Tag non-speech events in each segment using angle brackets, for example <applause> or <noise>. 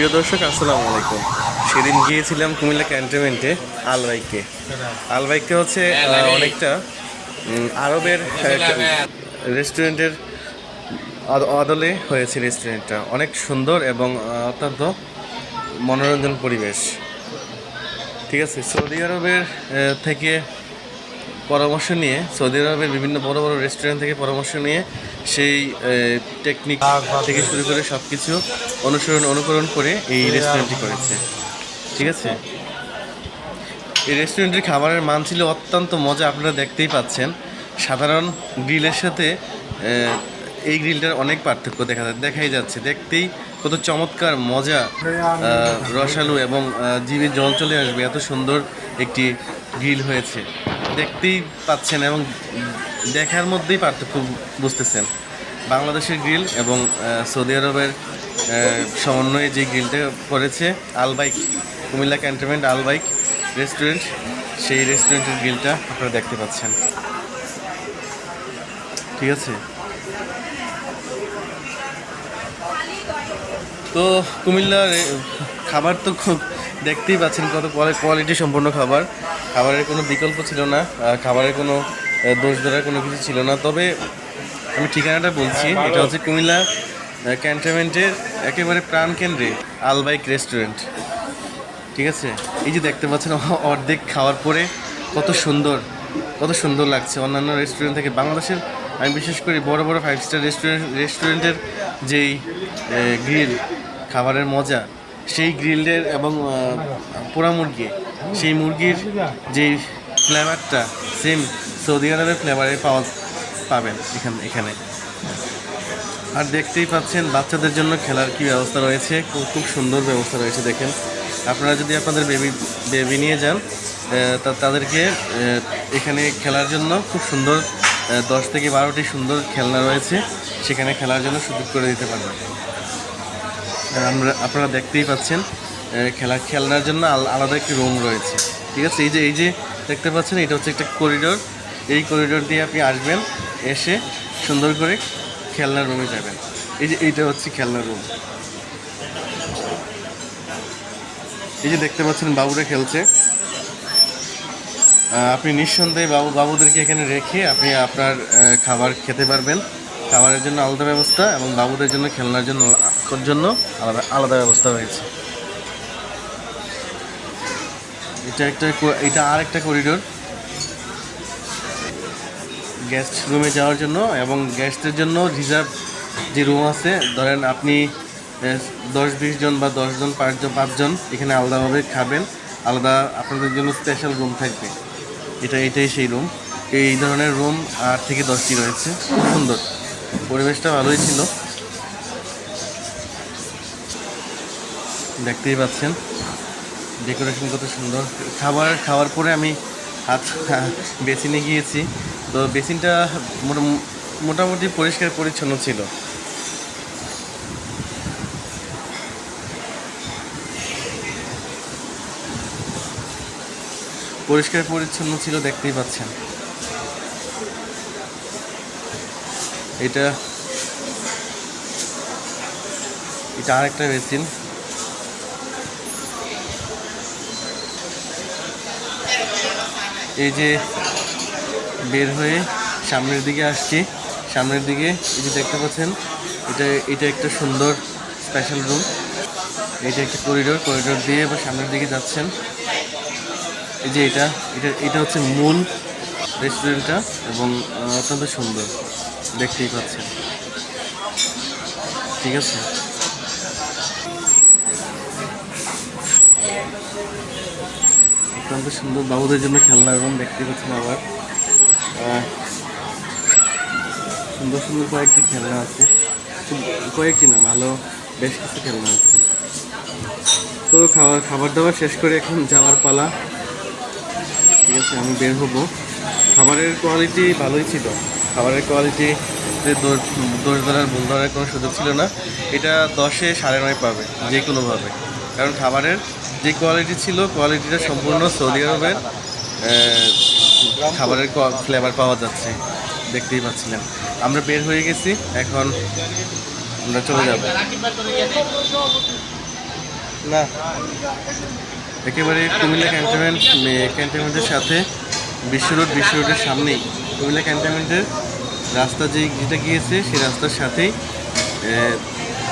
প্রিয় দর্শক আসসালামু আলাইকুম। সেদিন গিয়েছিলাম কুমিল্লা ক্যান্টনমেন্টে আলবাইকে আলবাইকে হচ্ছে অনেকটা আরবের রেস্টুরেন্টের আদলে হয়েছে রেস্টুরেন্টটা। অনেক সুন্দর এবং অত্যন্ত মনোরঞ্জন পরিবেশ। ঠিক আছে সৌদি আরবের থেকে পরামর্শ নিয়ে সৌদি আরবের বিভিন্ন বড় বড় রেস্টুরেন্ট থেকে পরামর্শ নিয়ে সেই টেকনিক থেকে শুরু করে সব কিছু অনুসরণ অনুকরণ করে এই রেস্টুরেন্টটি করেছে। ঠিক আছে? এই রেস্টুরেন্টের খাবারের মান ছিল অত্যন্ত মজা আপনারা দেখতেই পাচ্ছেন। সাধারণ গ্রিলের সাথে এই গ্রিলটার অনেক পার্থক্য দেখা যায় দেখাই যাচ্ছে। দেখতেই কত চমৎকার মজা রসালো এবং জিভে জল চলে আসবে। এত সুন্দর একটি গ্রিল হয়েছে। দেখতেই পাচ্ছেন এবং দেখার মধ্যেই পার্থক্য বুঝতেছেন। বাংলাদেশের গ্রিল এবং সৌদি আরবের সমন্বয়ে যে গ্রিলটা করেছে Albaik, Comilla cantonment Albaik restaurant, সেই রেস্টুরেন্টের গ্রিলটা আপনারা দেখতে পাচ্ছেন। ঠিক আছে? তো কুমিল্লার খাবার তো খুব দেখতেই পাচ্ছেন কত কোয়ালিটি সম্পন্ন খাবার। খাবারের কোনো বিকল্প ছিল না খাবারের কোনো দোষ ধরার কোনো কিছু ছিল না। তবে আমি ঠিকানাটা বলছি এটা হচ্ছে কুমিল্লা ক্যান্টনমেন্টের একেবারে প্রাণকেন্দ্রে আলবাইক রেস্টুরেন্ট। ঠিক আছে? এই যে দেখতে পাচ্ছেন <laughs> অর্ধেক খাওয়ার পরে কত সুন্দর কত সুন্দর লাগছে। অন্যান্য রেস্টুরেন্ট থেকে বাংলাদেশের আমি বিশেষ করে বড় বড় ফাইভ স্টার রেস্টুরেন্ট রেস্টুরেন্টের যেই গ্রিল খাবারের মজা সেই গ্রিলের এবং পোড়া মুরগি, সেই মুরগির যেই ফ্লেভারটা সেম সৌদি আরবের ফ্লেভারে পাওয়া, পাবেন এখানে এখানে। আর দেখতেই পাচ্ছেন, বাচ্চাদের জন্য খেলার কি ব্যবস্থা রয়েছে, খুব সুন্দর ব্যবস্থা রয়েছে, দেখেন। আপনারা যদি আপনাদের বেবি বেবি নিয়ে যান তাদেরকে এখানে খেলার জন্য খুব সুন্দর দশ থেকে বারোটি সুন্দর খেলনা রয়েছে, সেখানে খেলার জন্য সুযোগ করে দিতে পারবেন। আমরা, আপনারা দেখতেই পাচ্ছেন খেলা, খেলনার জন্য আল- আলাদা একটি রুম রয়েছে। ঠিক আছে? এই যে এই যে দেখতে পাচ্ছেন, এটা হচ্ছে একটা করিডোর এই করিডোর দিয়ে আপনি আসবেন, এসে সুন্দর করে খেলনার রুমে যাবেন। এই যে, এইটা হচ্ছে খেলনার রুম এই যে দেখতে পাচ্ছেন, বাবুরা খেলছে। আপনি নিঃসন্দেহে বাবু, বাবুদেরকে এখানে রেখে আপনি আপনার খাবার খেতে পারবেন। খাবারের জন্য আলাদা ব্যবস্থা এবং বাবুদের জন্য, খেলনার জন্য জন্য আলাদা আলাদা ব্যবস্থা রয়েছে। এটা একটা এটা আর একটা করিডোর গেস্ট রুমে যাওয়ার জন্য এবং গেস্টের জন্য রিজার্ভ যে রুম আছে, ধরেন আপনি দশ বিশ জন বা দশজন পাঁচজন পাঁচজন এখানে আলাদাভাবে খাবেন, আলাদা আপনাদের জন্য স্পেশাল রুম থাকবে। এটা, এটাই সেই রুম এই ধরনের রুম আট থেকে দশটি রয়েছে। খুব সুন্দর। পরিবেশটা ভালোই ছিল। দেখতেই পাচ্ছেন। ডেকোরেশন কত সুন্দর। খাবার, খাওয়ার পরে আমি হাত, বেসিনে গিয়েছি। তো বেসিনটা মোটামুটি পরিষ্কার পরিচ্ছন্ন ছিল। পরিষ্কার পরিচ্ছন্ন ছিল, দেখতেই পাচ্ছেন। এটা এটা আরেকটা বেসিন এই যে বের হয়ে সামনের দিকে আসছি। সামনের দিকে এই যে দেখতে পাচ্ছেন, এটা এটা একটা সুন্দর স্পেশাল রুম এটা একটা করিডোর করিডোর দিয়ে এবার সামনের দিকে যাচ্ছেন। এই যে এটা এটা এটা হচ্ছে মূল রেস্টুরেন্টটা এবং অত্যন্ত সুন্দর। দেখতেই পাচ্ছেন। ঠিক আছে? অত্যন্ত সুন্দর বাবুদের জন্য খেলনা এবং দেখতে পাচ্ছেন আবার। সুন্দর সুন্দর কয়েকটি খেলনা আছে। কয়েকটি না, ভালো বেশ কিছু খেলনা আছে। তো খাবার খাবার দাবার শেষ করে এখন যাওয়ার পালা। ঠিক আছে, আমি বের হব। খাবারের কোয়ালিটি ভালোই ছিল। খাবারের কোয়ালিটি দোষ ধরার ভুল ধরার কোনো সুযোগ ছিল না। এটা দশে সাড়ে নয় পাবে, যে কোনোভাবে কারণ খাবারের যে কোয়ালিটি ছিল কোয়ালিটিটা সম্পূর্ণ সৌদি আরবের খাবারের ফ্লেভার পাওয়া যাচ্ছে। দেখতেই পাচ্ছিলেন। আমরা বের হয়ে গেছি, এখন আমরা চলে যাব। না। একেবারে কুমিল্লা ক্যান্টনমেন্ট ক্যান্টনমেন্টের সাথে বিশ্ব রোড বিশ্ব রোডের সামনেই। কুমিল্লা ক্যান্টনমেন্টের রাস্তা যে যেটা গিয়েছে, সেই রাস্তার সাথেই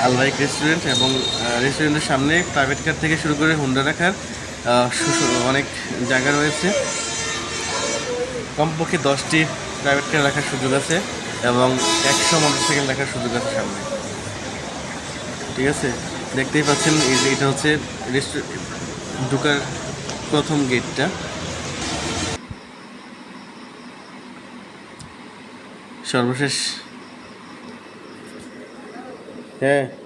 আলবাইক রেস্টুরেন্ট এবং রেস্টুরেন্টের সামনে প্রাইভেট কার থেকে শুরু করে হুন্ডা রাখার অনেক জায়গা রয়েছে। কমপক্ষে দশটি প্রাইভেট কার রাখার সুযোগ আছে এবং একশো মোটরসাইকেল রাখার সুযোগ আছে সামনে। ঠিক আছে? দেখতেই পাচ্ছেন, এই যে এটা হচ্ছে রেস্টুরেন্ট ঢুকার প্রথম গেটটা সর্বশেষ। হ্যাঁ।